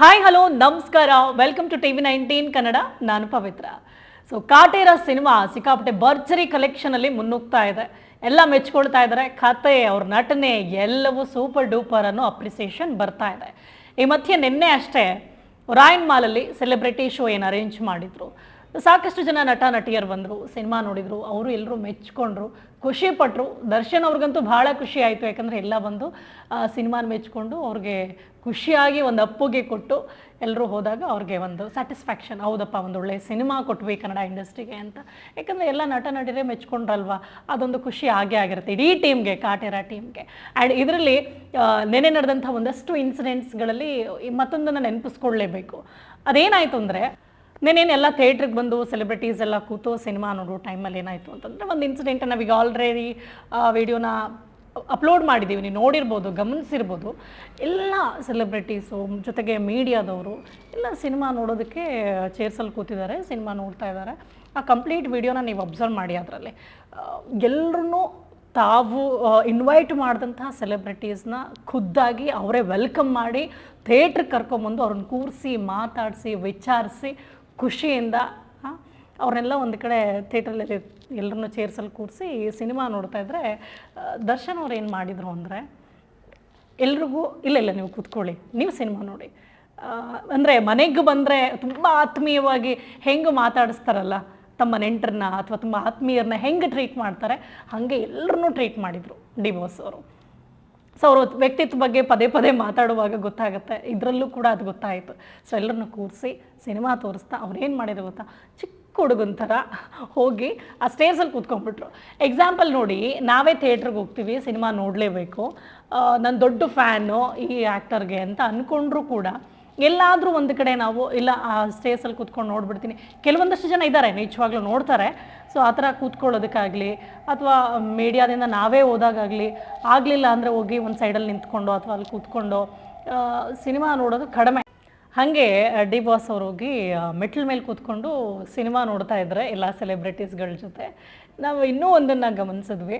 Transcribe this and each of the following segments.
Hi hello ನಮಸ್ಕಾರ. Welcome to TV nineteen Kannada ನಾನು ಪವಿತ್ರ. So Kaatera cinema ಸಿಕ್ಕಾಪಟ್ಟೆ ಭರ್ಜರಿ ಕಲೆಕ್ಷನಲ್ಲಿ ಮುನ್ನುಗ್ತಾ ಇದೆ. ಎಲ್ಲ ಮೆಚ್ಕೊಳ್ತಾ ಇದ್ದಾರೆ. ಕತೆ ಅವ್ರ ನಟನೆ, ಎಲ್ಲವೂ ಸೂಪರ್ ಡೂಪರ್ ಅನ್ನೋ ಅಪ್ರಿಸಿಯೇಷನ್ ಬರ್ತಾ ಇದೆ. ಈ ಮಧ್ಯೆ ನಿನ್ನೆ ಅಷ್ಟೇ ರಾಯನ್ ಮಾಲಲ್ಲಿ ಸೆಲೆಬ್ರಿಟಿ ಶೋ ಏನು ಅರೇಂಜ್ ಮಾಡಿದ್ರು. ಸಾಕಷ್ಟು ಜನ ನಟ ನಟಿಯರು ಬಂದರು, ಸಿನಿಮಾ ನೋಡಿದರು, ಅವರು ಎಲ್ಲರೂ ಮೆಚ್ಕೊಂಡ್ರು, ಖುಷಿ ಪಟ್ಟರು ದರ್ಶನ್ ಅವ್ರಿಗಂತೂ ಭಾಳ ಖುಷಿ ಆಯಿತು, ಯಾಕಂದರೆ ಎಲ್ಲ ಬಂದು ಸಿನಿಮಾನ ಮೆಚ್ಕೊಂಡು ಅವ್ರಿಗೆ ಖುಷಿಯಾಗಿ ಒಂದು ಅಪ್ಪುಗೆ ಕೊಟ್ಟು ಎಲ್ಲರೂ ಹೋದಾಗ ಅವ್ರಿಗೆ ಒಂದು ಸ್ಯಾಟಿಸ್ಫ್ಯಾಕ್ಷನ್, ಹೌದಪ್ಪ, ಒಂದು ಒಳ್ಳೆ ಸಿನಿಮಾ ಕೊಟ್ವಿ ಕನ್ನಡ ಇಂಡಸ್ಟ್ರಿಗೆ ಅಂತ. ಯಾಕಂದರೆ ಎಲ್ಲ ನಟ ನಟಿಯರೇ ಮೆಚ್ಕೊಂಡ್ರಲ್ವಾ, ಅದೊಂದು ಖುಷಿ ಆಗೇ ಆಗಿರುತ್ತೆ ಇಡೀ ಟೀಮ್ಗೆ, ಕಾಟೇರ ಟೀಮ್ಗೆ. ಆ್ಯಂಡ್ ಇದರಲ್ಲಿ ನೆನೆ ನಡೆದಂಥ ಒಂದಷ್ಟು ಇನ್ಸಿಡೆಂಟ್ಸ್ಗಳಲ್ಲಿ ಮತ್ತೊಂದನ್ನು ನೆನಪಿಸ್ಕೊಳ್ಳೇಬೇಕು. ಅದೇನಾಯಿತು ಅಂದರೆ ನೆನೇನು ಎಲ್ಲ ಥಿಯೇಟ್ರಿಗೆ ಬಂದು ಸೆಲೆಬ್ರಿಟೀಸ್ ಎಲ್ಲ ಕೂತು ಸಿನಿಮಾ ನೋಡೋ ಟೈಮಲ್ಲಿ ಏನಾಯಿತು ಅಂತಂದರೆ ಒಂದು ಇನ್ಸಿಡೆಂಟ್ ನಾವೀಗ ಆಲ್ರೆಡಿ ವಿಡಿಯೋನ ಅಪ್ಲೋಡ್ ಮಾಡಿದ್ದೀವಿ ನೀವು ನೋಡಿರ್ಬೋದು, ಗಮನಿಸಿರ್ಬೋದು. ಎಲ್ಲ ಸೆಲೆಬ್ರಿಟೀಸು ಜೊತೆಗೆ ಮೀಡಿಯಾದವರು ಎಲ್ಲ ಸಿನಿಮಾ ನೋಡೋದಕ್ಕೆ ಚೇರ್ಸಲ್ಲಿ ಕೂತಿದ್ದಾರೆ ಸಿನಿಮಾ ನೋಡ್ತಾ ಇದ್ದಾರೆ. ಆ ಕಂಪ್ಲೀಟ್ ವಿಡಿಯೋನ ನೀವು ಅಬ್ಸರ್ವ್ ಮಾಡಿ ಅದರಲ್ಲಿ. ಎಲ್ಲರೂ ತಾವು ಇನ್ವೈಟ್ ಮಾಡಿದಂತಹ ಸೆಲೆಬ್ರಿಟೀಸ್ನ ಖುದ್ದಾಗಿ ಅವರೇ ವೆಲ್ಕಮ್ ಮಾಡಿ ಥಿಯೇಟ್ರಿಗೆ ಕರ್ಕೊಂಬಂದು ಅವ್ರನ್ನ ಕೂರಿಸಿ, ಮಾತಾಡಿಸಿ, ವಿಚಾರಿಸಿ ಖುಷಿಯಿಂದ ಅವರೆಲ್ಲ ಒಂದು ಕಡೆ ಥಿಯೇಟ್ರಲ್ಲಿ ಎಲ್ಲರನ್ನು ಚೇರ್ಸಲ್ಲಿ ಕೂರಿಸಿ ಸಿನಿಮಾ ನೋಡ್ತಾ ಇದ್ದರೆ ದರ್ಶನ್ ಅವ್ರು ಏನು ಮಾಡಿದರು ಅಂದರೆ, ಎಲ್ರಿಗೂ, ಇಲ್ಲ ಇಲ್ಲ, ನೀವು ಕೂತ್ಕೊಳ್ಳಿ, ನೀವು ಸಿನಿಮಾ ನೋಡಿ. ಅಂದರೆ ಮನೆಗೆ ಬಂದರೆ ತುಂಬ ಆತ್ಮೀಯವಾಗಿ ಹೆಂಗೆ ಮಾತಾಡಿಸ್ತಾರಲ್ಲ, ತಮ್ಮ ನೆಂಟರನ್ನ ಅಥವಾ ತುಂಬ ಆತ್ಮೀಯರನ್ನ ಹೆಂಗೆ ಟ್ರೀಟ್ ಮಾಡ್ತಾರೆ, ಹಾಗೆ ಎಲ್ಲರನ್ನೂ ಟ್ರೀಟ್ ಮಾಡಿದರು ಡಿ ಅವರು. ಸೊ ಅವರು ವ್ಯಕ್ತಿತ್ವ ಬಗ್ಗೆ ಪದೇ ಪದೇ ಮಾತಾಡುವಾಗ ಗೊತ್ತಾಗುತ್ತೆ. ಇದರಲ್ಲೂ ಕೂಡ ಅದು ಗೊತ್ತಾಯಿತು. ಸೊ ಎಲ್ಲರನ್ನು ಕೂರಿಸಿ ಸಿನಿಮಾ ತೋರಿಸ್ತಾ ಅವ್ರೇನು ಮಾಡಿದ್ರು ಗೊತ್ತಾ? ಚಿಕ್ಕ ಹುಡುಗನ ಥರ ಹೋಗಿ ಆ ಸ್ಟೇಜಲ್ಲಿ ಕೂತ್ಕೊಂಡ್ಬಿಟ್ರು. ಎಕ್ಸಾಂಪಲ್ ನೋಡಿ, ನಾವೇ ಥಿಯೇಟ್ರಿಗೆ ಹೋಗ್ತೀವಿ, ಸಿನಿಮಾ ನೋಡಲೇಬೇಕು. ನಾನು ದೊಡ್ಡ ಫ್ಯಾನು ಈ ಆ್ಯಕ್ಟರ್ಗೆ ಅಂತ ಅಂದ್ಕೊಂಡ್ರೂ ಕೂಡ ಎಲ್ಲಾದರೂ ಒಂದು ಕಡೆ ನಾವು ಇಲ್ಲ, ಆ ಸ್ಟೇಸಲ್ಲಿ ಕೂತ್ಕೊಂಡು ನೋಡ್ಬಿಡ್ತೀನಿ. ಕೆಲವೊಂದಷ್ಟು ಜನ ಇದ್ದಾರೆ, ನಿಜವಾಗ್ಲೂ ನೋಡ್ತಾರೆ. ಸೊ ಆ ಥರ ಕೂತ್ಕೊಳ್ಳೋದಕ್ಕಾಗಲಿ, ಅಥವಾ ಮೀಡಿಯಾದಿಂದ ನಾವೇ ಹೋದಾಗಲಿ ಆಗಲಿಲ್ಲ ಅಂದರೆ ಹೋಗಿ ಒಂದು ಸೈಡಲ್ಲಿ ನಿಂತ್ಕೊಂಡು ಅಥವಾ ಅಲ್ಲಿ ಕೂತ್ಕೊಂಡು ಸಿನಿಮಾ ನೋಡೋದು ಕಡಿಮೆ. ಹಾಗೆ ಡಿ ಬಾಸ್ ಅವ್ರು ಹೋಗಿ ಮೆಟ್ಲ್ ಮೇಲೆ ಕೂತ್ಕೊಂಡು ಸಿನಿಮಾ ನೋಡ್ತಾ ಇದ್ದಾರೆ ಎಲ್ಲ ಸೆಲೆಬ್ರಿಟೀಸ್ಗಳ ಜೊತೆ. ನಾವು ಇನ್ನೂ ಒಂದನ್ನು ಗಮನಿಸಿದ್ವಿ.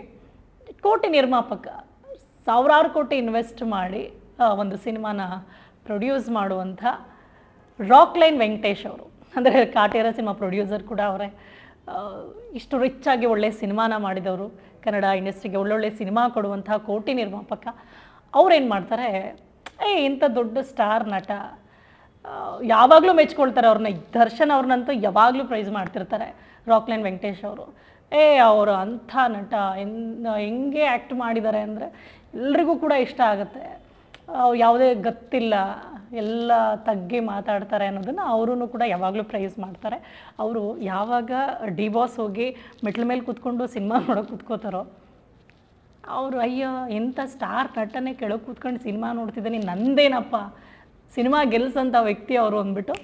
ಕೋಟಿ ನಿರ್ಮಾಪಕ, ಸಾವಿರಾರು ಕೋಟಿ ಇನ್ವೆಸ್ಟ್ ಮಾಡಿ ಒಂದು ಸಿನಿಮಾನ ಪ್ರೊಡ್ಯೂಸ್ ಮಾಡುವಂಥ ರಾಕ್ ಲೈನ್ ವೆಂಕಟೇಶ್ ಅವರು. ಅಂದರೆ ಕಾಟೇರ ಸಿನಿಮಾ ಪ್ರೊಡ್ಯೂಸರ್ ಕೂಡ ಅವರೇ. ಇಷ್ಟು ರಿಚ್ ಆಗಿ ಒಳ್ಳೆ ಸಿನಿಮಾನ ಮಾಡಿದವರು. ಕನ್ನಡ ಇಂಡಸ್ಟ್ರಿಗೆ ಒಳ್ಳೊಳ್ಳೆ ಸಿನಿಮಾ ಕೊಡುವಂಥ ಕೋಟಿ ನಿರ್ಮಾಪಕ. ಅವ್ರೇನು ಮಾಡ್ತಾರೆ? ಏ, ಇಂಥ ದೊಡ್ಡ ಸ್ಟಾರ್ ನಟ ಯಾವಾಗಲೂ ಮೆಚ್ಕೊಳ್ತಾರೆ ಅವ್ರನ್ನ. ದರ್ಶನ್ ಅವ್ರನ್ನಂತೂ ಯಾವಾಗಲೂ ಪ್ರೈಸ್ ಮಾಡ್ತಿರ್ತಾರೆ ರಾಕ್ಲೈನ್ ವೆಂಕಟೇಶ್ ಅವರು. ಏ, ಅವರು ಅಂಥ ನಟ ಹೆಂಗೆ ಆ್ಯಕ್ಟ್ ಮಾಡಿದ್ದಾರೆ ಅಂದರೆ ಎಲ್ರಿಗೂ ಕೂಡ ಇಷ್ಟ ಆಗುತ್ತೆ. ಯಾವುದೇ ಗೊತ್ತಿಲ್ಲ, ಎಲ್ಲ ತಗ್ಗಿ ಮಾತಾಡ್ತಾರೆ ಅನ್ನೋದನ್ನು ಅವರೂ ಕೂಡ ಯಾವಾಗಲೂ ಪ್ರೈಸ್ ಮಾಡ್ತಾರೆ. ಅವರು ಯಾವಾಗ ಡಿ ಬಾಸ್ ಹೋಗಿ ಮೆಟ್ಲ ಮೇಲೆ ಕೂತ್ಕೊಂಡು ಸಿನಿಮಾ ನೋಡೋಕೆ ಕೂತ್ಕೋತಾರೋ, ಅವರು ಅಯ್ಯೋ ಎಂಥ ಸ್ಟಾರ್ ನಟನೆ ಕೆಳಗೆ ಕೂತ್ಕೊಂಡು ಸಿನಿಮಾ ನೋಡ್ತಿದ್ದಾನೆ, ನಂದೇನಪ್ಪ, ಸಿನಿಮಾ ಗೆಲ್ಸಂಥ ವ್ಯಕ್ತಿ ಅವರು ಅಂದ್ಬಿಟ್ಟು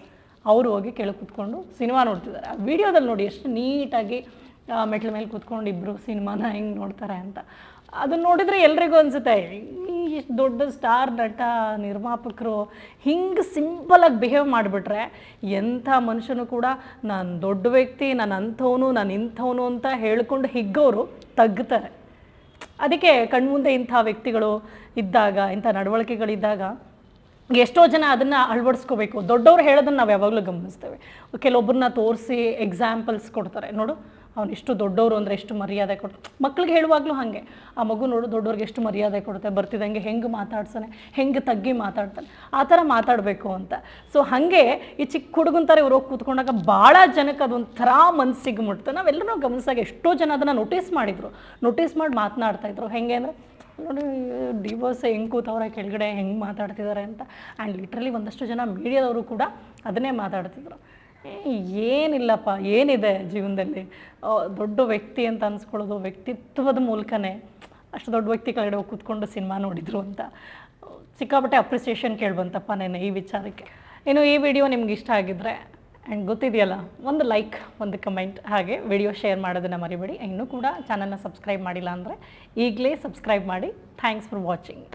ಅವರು ಹೋಗಿ ಕೆಳಗೆ ಕೂತ್ಕೊಂಡು ಸಿನಿಮಾ ನೋಡ್ತಿದ್ದಾರೆ. ಆ ವಿಡಿಯೋದಲ್ಲಿ ನೋಡಿ ಎಷ್ಟು ನೀಟಾಗಿ ಮೆಟ್ಲ ಮೇಲೆ ಕೂತ್ಕೊಂಡು ಇಬ್ಬರು ಸಿನಿಮಾನ ಹೆಂಗೆ ನೋಡ್ತಾರೆ ಅಂತ. ಅದನ್ನ ನೋಡಿದರೆ ಎಲ್ರಿಗೂ ಅನಿಸುತ್ತೆ ಇಷ್ಟು ದೊಡ್ಡ ಸ್ಟಾರ್ ನಟ ನಿರ್ಮಾಪಕರು ಹಿಂಗೆ ಸಿಂಪಲಾಗಿ ಬಿಹೇವ್ ಮಾಡಿಬಿಟ್ರೆ ಎಂಥ ಮನುಷ್ಯನು ಕೂಡ ನಾನು ದೊಡ್ಡ ವ್ಯಕ್ತಿ, ನಾನು ಅಂಥವನು, ನಾನು ಇಂಥವನು ಅಂತ ಹೇಳ್ಕೊಂಡು ಹಿಗ್ಗೋರು ತಗ್ತಾರೆ. ಅದಕ್ಕೆ ಕಣ್ಮುಂದೆ ಇಂಥ ವ್ಯಕ್ತಿಗಳು ಇದ್ದಾಗ, ಇಂಥ ನಡವಳಿಕೆಗಳಿದ್ದಾಗ ಎಷ್ಟೋ ಜನ ಅದನ್ನು ಅಳವಡಿಸ್ಕೋಬೇಕು. ದೊಡ್ಡವ್ರು ಹೇಳೋದನ್ನು ನಾವು ಯಾವಾಗಲೂ ಗಮನಿಸ್ತೇವೆ. ಕೆಲವೊಬ್ಬರನ್ನ ತೋರಿಸಿ ಎಕ್ಸಾಂಪಲ್ಸ್ ಕೊಡ್ತಾರೆ. ನೋಡು ಅವ್ನು ಎಷ್ಟು ದೊಡ್ಡವರು ಅಂದರೆ ಎಷ್ಟು ಮರ್ಯಾದೆ ಕೊಡ್ತಾರೆ ಮಕ್ಳಿಗೆ ಹೇಳುವಾಗಲೂ ಹಾಗೆ. ಆ ಮಗು ನೋಡು ದೊಡ್ಡವ್ರಿಗೆ ಎಷ್ಟು ಮರ್ಯಾದೆ ಕೊಡುತ್ತೆ ಬರ್ತಿದ್ದಂಗೆ ಹೆಂಗೆ ಮಾತಾಡ್ಸಾನೆ, ಹೆಂಗೆ ತಗ್ಗಿ ಮಾತಾಡ್ತಾನೆ, ಆ ಥರ ಮಾತಾಡಬೇಕು ಅಂತ. ಸೊ ಹಾಗೆ ಈ ಚಿಕ್ಕ ಹುಡುಗನ ಥರ ಇವ್ರು ಹೋಗಿ ಕೂತ್ಕೊಂಡಾಗ ಭಾಳ ಜನಕ್ಕೆ ಅದೊಂಥರ ಮನಸ್ಸಿಗೆ ಮುಟ್ತು. ನಾವೆಲ್ಲರೂ ಗಮನಿಸಾಗ ಎಷ್ಟೋ ಜನ ಅದನ್ನು ನೋಟಿಸ್ ಮಾಡಿದರು. ನೋಟಿಸ್ ಮಾಡಿ ಮಾತನಾಡ್ತಾ ಇದ್ರು. ಹೆಂಗೆ ಅಂದರೆ, ನೋಡಿ ಡಿವೋರ್ಸ್ ಹೆಂಗೆ ಕೂತವ್ರೆ, ಕೆಳಗಡೆ ಹೆಂಗೆ ಮಾತಾಡ್ತಿದ್ದಾರೆ ಅಂತ. ಆ್ಯಂಡ್ ಲಿಟ್ರಲಿ ಒಂದಷ್ಟು ಜನ ಮೀಡಿಯಾದವರು ಕೂಡ ಅದನ್ನೇ ಮಾತಾಡ್ತಿದ್ರು. ಏನಿಲ್ಲಪ್ಪ, ಏನಿದೆ ಜೀವನದಲ್ಲಿ? ದೊಡ್ಡ ವ್ಯಕ್ತಿ ಅಂತ ಅನ್ಸ್ಕೊಳ್ಳೋದು ವ್ಯಕ್ತಿತ್ವದ ಮೂಲಕನೇ ಅಷ್ಟು ದೊಡ್ಡ ವ್ಯಕ್ತಿ ಕೆಳಗಡೆ ಕೂತ್ಕೊಂಡು ಸಿನಿಮಾ ನೋಡಿದ್ರು ಅಂತ. ಸಿಕ್ಕಾಪಟ್ಟೆ ಅಪ್ರಿಸಿಯೇಷನ್ ಕೇಳ್ಬಂತಪ್ಪ ನೆನೆ ಈ ವಿಚಾರಕ್ಕೆ. ಇನ್ನು ಈ ವಿಡಿಯೋ ನಿಮ್ಗೆ ಇಷ್ಟ ಆಗಿದ್ರೆ ಆ್ಯಂಡ್ ಗೊತ್ತಿದೆಯಲ್ಲ, ಒಂದು ಲೈಕ್ ಒಂದು ಕಮೆಂಟ್ ಹಾಗೆ ವಿಡಿಯೋ ಶೇರ್ ಮಾಡೋದನ್ನು ಮರಿಬೇಡಿ. ಇನ್ನೂ ಕೂಡ ಚಾನಲ್ನ ಸಬ್ಸ್ಕ್ರೈಬ್ ಮಾಡಿಲ್ಲ ಅಂದರೆ ಈಗಲೇ ಸಬ್ಸ್ಕ್ರೈಬ್ ಮಾಡಿ. Thanks for watching